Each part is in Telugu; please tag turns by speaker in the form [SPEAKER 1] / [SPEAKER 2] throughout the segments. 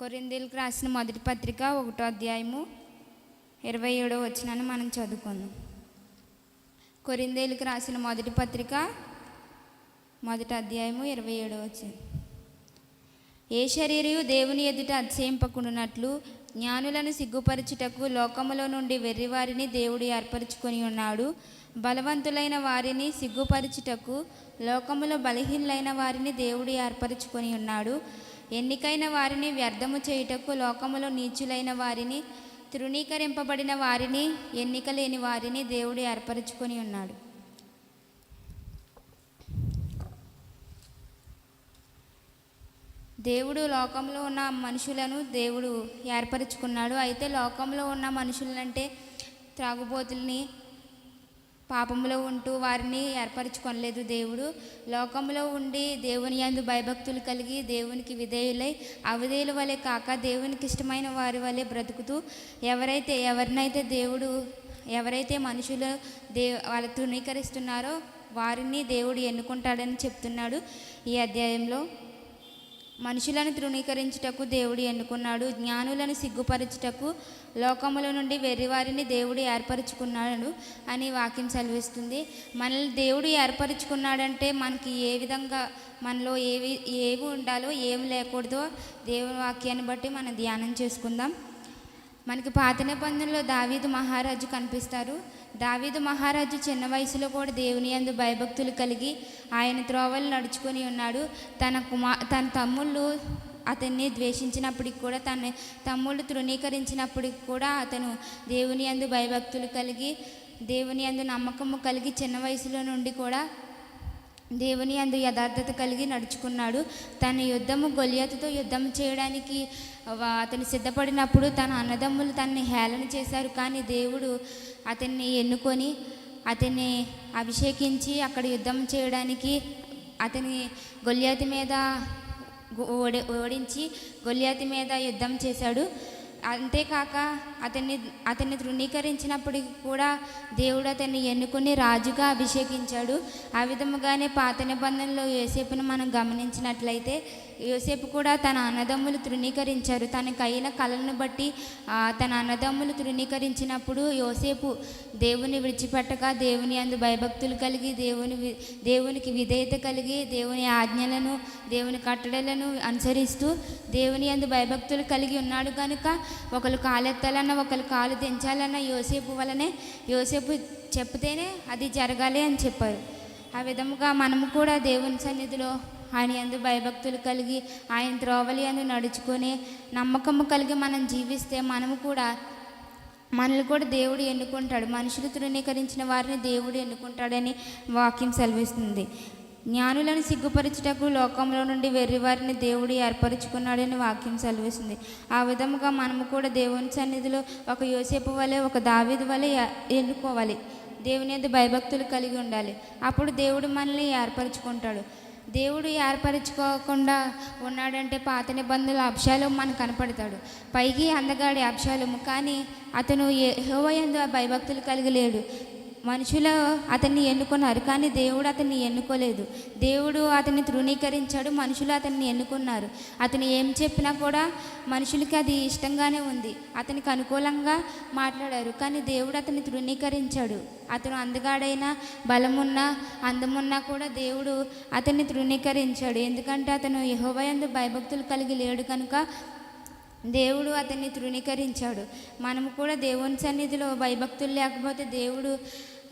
[SPEAKER 1] కొరిందీలకు రాసిన మొదటి పత్రిక ఒకటో అధ్యాయము ఇరవై ఏడో వచ్చినాను మనం చదువుకుందాం. కొరిందేలకు రాసిన మొదటి పత్రిక మొదటి అధ్యాయము ఇరవై ఏడో వచ్చింది ఏ శరీరయు దేవుని ఎదుట అతిశయింపకుండానట్లు జ్ఞానులను సిగ్గుపరచుటకు లోకములో నుండి వెర్రివారిని దేవుడు ఏర్పరచుకొని ఉన్నాడు. బలవంతులైన వారిని సిగ్గుపరచుటకు లోకములో బలహీనులైన వారిని దేవుడు ఏర్పరచుకొని ఉన్నాడు. ఎన్నికైన వారిని వ్యర్థము చేయుటకు లోకములో నీచులైన వారిని తృణీకరింపబడిన వారిని ఎన్నిక లేని వారిని దేవుడు ఏర్పరచుకొని ఉన్నాడు. దేవుడు లోకంలో ఉన్న మనుషులను దేవుడు ఏర్పరచుకున్నాడు. అయితే లోకంలో ఉన్న మనుషులంటే త్రాగుబోతుల్ని పాపంలో ఉంటూ వారిని ఏర్పరచుకొనలేదు దేవుడు. లోకంలో ఉండి దేవుని యందు భయభక్తులు కలిగి దేవునికి విధేయులై అవిధేయుల వలె కాక దేవునికి ఇష్టమైన వారి వలె బ్రతుకుతూ ఎవరైతే ఎవరినైతే దేవుడు ఎవరైతే మనుషులు దే వాళ్ళు తృణీకరిస్తున్నారో వారిని దేవుడు ఎన్నుకుంటాడని చెప్తున్నాడు ఈ అధ్యాయంలో. మనుషులను తృణీకరించుటకు దేవుడు ఎన్నుకున్నాడు. జ్ఞానులను సిగ్గుపరచుటకు లోకముల నుండి వెర్రివారిని దేవుడు ఏర్పరచుకున్నాడు అని వాక్యం సెలవిస్తుంది. మనల్ని దేవుడు ఏర్పరచుకున్నాడంటే మనకి ఏ విధంగా మనలో ఏవి ఏవి ఉండాలో ఏమి లేకూడదో దేవుని వాక్యాన్ని బట్టి మనం ధ్యానం చేసుకుందాం. మనకి పాత నిబంధనలో దావీదు మహారాజు కనిపిస్తారు. దావీదు మహారాజు చిన్న వయసులో కూడా దేవుని యందు భయభక్తులు కలిగి ఆయన త్రోవలు నడుచుకొని ఉన్నాడు. తన కుమా తన తమ్ముళ్ళు అతన్ని ద్వేషించినప్పటికి కూడా తన తమ్ముళ్ళు తృణీకరించినప్పటికి కూడా అతను దేవుని యందు భయభక్తులు కలిగి దేవుని యందు నమ్మకము కలిగి చిన్న వయసులో నుండి కూడా దేవుని అందు యథార్థత కలిగి నడుచుకున్నాడు. తన యుద్ధము గొలియతతో యుద్ధం చేయడానికి అతను సిద్ధపడినప్పుడు తన అన్నదమ్ములు తనని హేళన చేశారు. కానీ దేవుడు అతన్ని ఎన్నుకొని అతన్ని అభిషేకించి అక్కడ యుద్ధం చేయడానికి అతని గొలియాతి మీద ఓడి ఓడించి గొలియాతి మీద యుద్ధం చేశాడు. అంతేకాక అతన్ని అతన్ని తృణీకరించినప్పటికీ కూడా దేవుడు అతన్ని ఎన్నుకుని రాజుగా అభిషేకించాడు. ఆ విధముగానే పాత నిబంధనలో యోసేపును మనం గమనించినట్లయితే యోసేపు కూడా తన అన్నదమ్ములు తృణీకరించారు. తనకు అయిన కళలను బట్టి తన అన్నదమ్ములు తృణీకరించినప్పుడు యోసేపు దేవుని విడిచిపెట్టక దేవుని అందు భయభక్తులు కలిగి దేవుని దేవునికి విధేయత కలిగి దేవుని ఆజ్ఞలను దేవుని కట్టడలను అనుసరిస్తూ దేవుని అందు భయభక్తులు కలిగి ఉన్నాడు కనుక ఒకరు కాలెత్తాలన్నా ఒకరు కాలు దించాలన్న యోసేపు వలనే యోసేపు చెప్తేనే అది జరగాలి అని చెప్పారు. ఆ విధముగా మనము కూడా దేవుని సన్నిధిలో ఆయన ఎందు భయభక్తులు కలిగి ఆయన త్రోవలి అందు నడుచుకొని నమ్మకము కలిగి మనం జీవిస్తే మనము కూడా మనల్ని కూడా దేవుడు ఎన్నుకుంటాడు. మనుషులు తృణీకరించిన వారిని దేవుడు ఎన్నుకుంటాడని వాక్యం సెలవిస్తుంది. జ్ఞానులను సిగ్గుపరచుటకు లోకంలో నుండి వెర్రివారిని దేవుడు ఏర్పరచుకున్నాడని వాక్యం సెలవిస్తుంది. ఆ విధముగా మనము కూడా దేవుని సన్నిధిలో ఒక యోసేపు వలె ఒక దావిది వలె ఎన్నుకోవాలి. దేవుని యొక్క భయభక్తులు కలిగి ఉండాలి. అప్పుడు దేవుడు మనల్ని ఏర్పరచుకుంటాడు. దేవుడు ఏర్పరచుకోకుండా ఉన్నాడంటే పాత నిబంధనలు అబ్షాలు మనకు కనపడతాడు. పైకి అందగాడి అబ్షాలోము కానీ అతను యెహోవాయందు ఆ భయభక్తులు కలిగి లేడు. మనుషులు అతన్ని ఎన్నుకున్నారు కానీ దేవుడు అతన్ని ఎన్నుకోలేదు. దేవుడు అతన్ని తృణీకరించాడు మనుషులు అతన్ని ఎన్నుకున్నారు. అతను ఏం చెప్పినా కూడా మనుషులకి అది ఇష్టంగానే ఉంది. అతనికి అనుకూలంగా మాట్లాడారు కానీ దేవుడు అతన్ని తృణీకరించాడు. అతను అందగాడైనా బలమున్నా అందమున్నా కూడా దేవుడు అతన్ని తృణీకరించాడు. ఎందుకంటే అతను యహోవయందు భయభక్తులు కలిగి లేడు కనుక దేవుడు అతన్ని తృణీకరించాడు. మనము కూడా దేవుని సన్నిధిలో భయభక్తులు లేకపోతే దేవుడు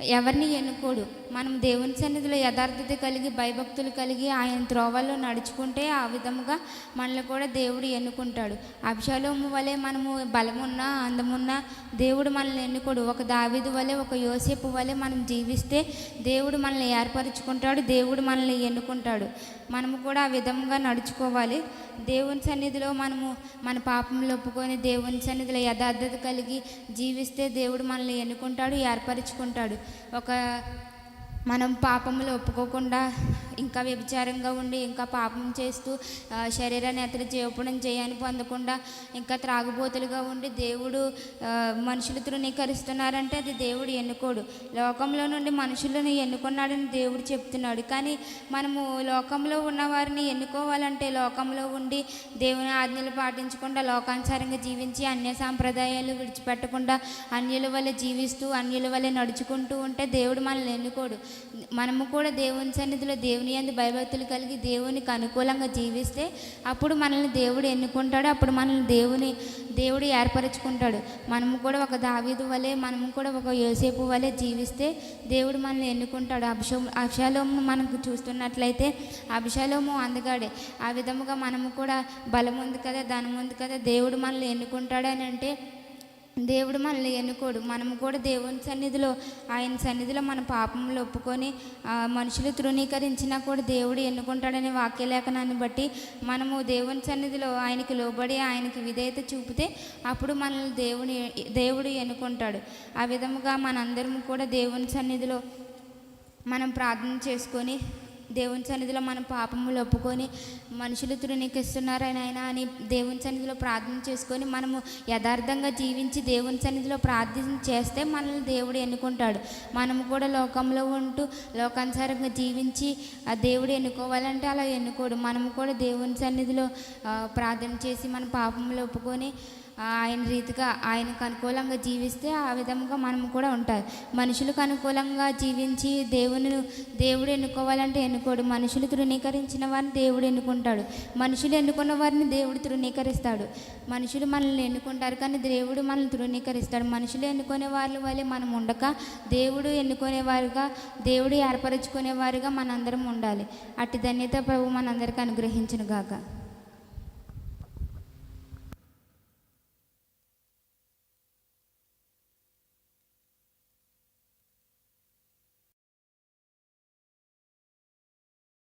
[SPEAKER 1] ఎవరిని ఎన్నుకోడు. మనం దేవుని సన్నిధిలో యథార్థత కలిగి భయభక్తులు కలిగి ఆయన త్రోవల్లో నడుచుకుంటే ఆ విధముగా మనల్ని కూడా దేవుడు ఎన్నుకుంటాడు. అభిషాలోము వలె మనము బలమున్నా అందమున్నా దేవుడు మనల్ని ఎన్నుకోడు. ఒక దావిదు వలె ఒక యోసేపు వలె మనం జీవిస్తే దేవుడు మనల్ని ఏర్పరచుకుంటాడు దేవుడు మనల్ని ఎన్నుకుంటాడు. మనము కూడా ఆ విధంగా నడుచుకోవాలి. దేవుని సన్నిధిలో మనము మన పాపంలో ఒప్పుకొని దేవుని సన్నిధిలో యథార్థత కలిగి జీవిస్తే దేవుడు మనల్ని ఎన్నుకుంటాడు ఏర్పరచుకుంటాడు. ఒక మనం పాపములు ఒప్పుకోకుండా ఇంకా వ్యభిచారంగా ఉండి ఇంకా పాపం చేస్తూ శరీరాన్ని అతడి జీవపడం చేయని పొందకుండా ఇంకా త్రాగుబోతులుగా ఉండి దేవుడు మనుషులు తృణీకరిస్తున్నారంటే అది దేవుడు ఎన్నుకోడు. లోకంలో నుండి మనుషులను ఎన్నుకున్నాడని దేవుడు చెప్తున్నాడు. కానీ మనము లోకంలో ఉన్న వారిని ఎన్నుకోవాలంటే లోకంలో ఉండి దేవుని ఆజ్ఞలు పాటించకుండా లోకానుసారంగా జీవించి అన్య సాంప్రదాయాలు విడిచిపెట్టకుండా అన్యుల వల్ల జీవిస్తూ అన్యుల వల్ల నడుచుకుంటూ ఉంటే దేవుడు మనల్ని ఎన్నుకోడు. మనము కూడా దేవుని సన్నిధిలో దేవుని అందు భయభక్తులు కలిగి దేవునికి అనుకూలంగా జీవిస్తే అప్పుడు మనల్ని దేవుడు ఎన్నుకుంటాడు అప్పుడు మనల్ని దేవుని దేవుడు ఏర్పరచుకుంటాడు. మనము కూడా ఒక దావీదు వలె మనము కూడా ఒక యోసేపు వలె జీవిస్తే దేవుడు మనల్ని ఎన్నుకుంటాడు. అభిషో అభిషాలోము మనకు చూస్తున్నట్లయితే అభిషాలోము అందగాడే. ఆ విధముగా మనము కూడా బలం ఉంది కదా ధనం ఉంది కదా దేవుడు మనల్ని ఎన్నుకుంటాడు అని అంటే దేవుడు మనల్ని ఎన్నుకోడు. మనము కూడా దేవుని సన్నిధిలో ఆయన సన్నిధిలో మన పాపములు ఒప్పుకొని మనుషులు తృణీకరించినా కూడా దేవుడు ఎన్నుకుంటాడనే వాక్యలేఖనాన్ని బట్టి మనము దేవుని సన్నిధిలో ఆయనకి లోబడి ఆయనకి విధేయత చూపితే అప్పుడు మనల్ని దేవుని దేవుడు ఎన్నుకుంటాడు. ఆ విధముగా మనందరం కూడా దేవుని సన్నిధిలో మనం ప్రార్థన చేసుకొని దేవుని సన్నిధిలో మన పాపములు ఒప్పుకొని మనుషులు తృణీకిస్తున్నారని ఆయన అని దేవుని సన్నిధిలో ప్రార్థన చేసుకొని మనము యథార్థంగా జీవించి దేవుని సన్నిధిలో ప్రార్థన చేస్తే మనల్ని దేవుడు ఎన్నుకుంటాడు. మనము కూడా లోకంలో ఉంటూ లోకానుసారంగా జీవించి ఆ దేవుడు ఎన్నుకోవాలంటే అలా ఎన్నుకోడు. మనము కూడా దేవుని సన్నిధిలో ప్రార్థన చేసి మన పాపములు ఒప్పుకొని ఆయన రీతిగా ఆయనకు అనుకూలంగా జీవిస్తే ఆ విధంగా మనం కూడా ఉంటారు మనుషులకు అనుకూలంగా జీవించి దేవుని దేవుడు ఎన్నుకోవాలంటే ఎన్నుకోడు. మనుషులు తృణీకరించిన వారిని దేవుడు ఎన్నుకుంటాడు. మనుషులు ఎన్నుకున్న వారిని దేవుడు తృణీకరిస్తాడు. మనుషులు మనల్ని ఎన్నుకుంటారు కానీ దేవుడు మనల్ని తృణీకరిస్తాడు. మనుషులు ఎన్నుకునే వాళ్ళ వల్లే మనం ఉండక దేవుడు ఎన్నుకునేవారుగా దేవుడు ఏర్పరచుకునేవారుగా మనందరం ఉండాలి. అట్టి ధన్యత ప్రభు మనందరికీ అనుగ్రహించను గాక